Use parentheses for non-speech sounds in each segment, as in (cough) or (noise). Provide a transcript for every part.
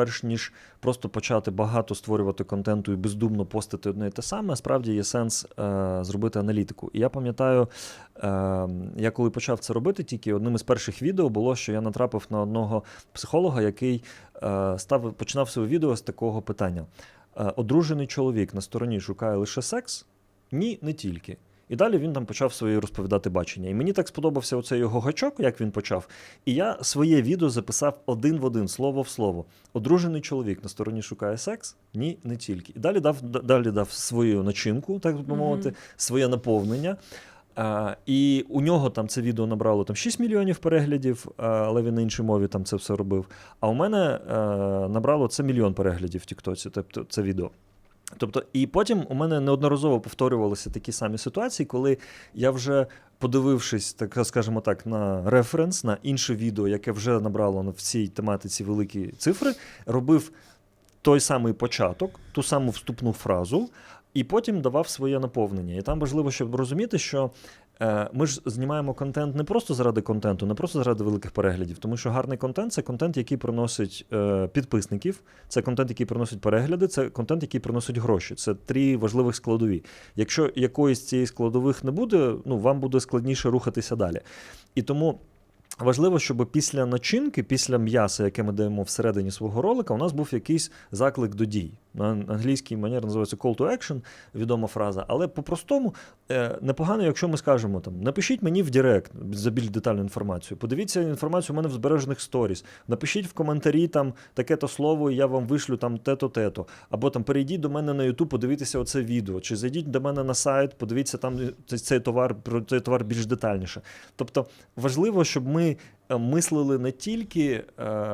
перш ніж просто почати багато створювати контенту і бездумно постити одне і те саме, справді є сенс е, зробити аналітику. І я пам'ятаю, е, я коли почав це робити, тільки одним із перших відео було, що я натрапив на одного психолога, який е, став, починав своє відео з такого питання: е, Одружений чоловік на стороні шукає лише секс? Ні, не тільки. І далі він там почав своє розповідати бачення. І мені так сподобався оцей його гачок, як він почав. І я своє відео записав один в один, слово в слово. Одружений чоловік на стороні шукає секс? Ні, не тільки. І далі дав, далі дав свою начинку, так би мовити, своє наповнення. А, і у нього там це відео набрало там 6 мільйонів переглядів, але він на іншій мові там це все робив. А у мене е, набрало це мільйон переглядів в Тіктоці, тобто це відео. Тобто, і потім у мене неодноразово повторювалися такі самі ситуації, коли я вже подивившись, так скажімо так, на референс, на інше відео, яке вже набрало в цій тематиці великі цифри, робив той самий початок, ту саму вступну фразу, і потім давав своє наповнення. І там важливо, щоб розуміти, що ми ж знімаємо контент не просто заради контенту, не просто заради великих переглядів, тому що гарний контент це контент, який приносить е, підписників, це контент, який приносить перегляди, це контент, який приносить гроші. Це три важливих складові. Якщо якоїсь цієї складових не буде, ну вам буде складніше рухатися далі. І тому. Важливо, щоб після начинки, після м'яса, яке ми даємо всередині свого ролика, у нас був якийсь заклик до дій. На англійській манері називається call to action, відома фраза. Але по-простому е, непогано, якщо ми скажемо там: напишіть мені в Директ за більш детальну інформацію. Подивіться інформацію у мене в збережених сторіс. Напишіть в коментарі там таке-то слово, і я вам вишлю там те-то, те-то. Або там перейдіть до мене на YouTube, подивіться оце відео. Чи зайдіть до мене на сайт, подивіться там цей- цей товар, про цей товар більш детальніше. Тобто важливо, щоб ми е, мислили не тільки е,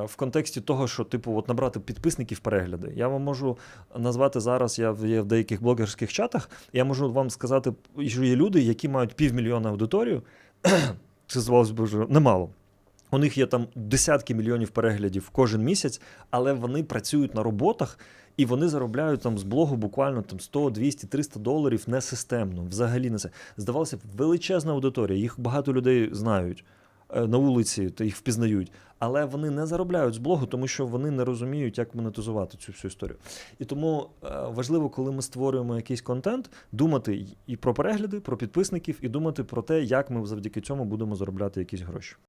в контексті того, що типу от набрати підписників перегляди. Я вам можу назвати зараз. Я є в деяких блогерських чатах. Я можу вам сказати, що є люди, які мають півмільйона аудиторію. (clears throat) Це здавалось би вже немало. У них є там десятки мільйонів переглядів кожен місяць, але вони працюють на роботах і вони заробляють там з блогу буквально там 100, 200, 300 доларів несистемно, взагалі не це. Здавалося б, величезна аудиторія, їх багато людей знають на вулиці, то їх впізнають. Але вони не заробляють з блогу, тому що вони не розуміють, як монетизувати цю всю історію. І тому е, важливо, коли ми створюємо якийсь контент, думати і про перегляди, про підписників, і думати про те, як ми завдяки цьому будемо заробляти якісь гроші.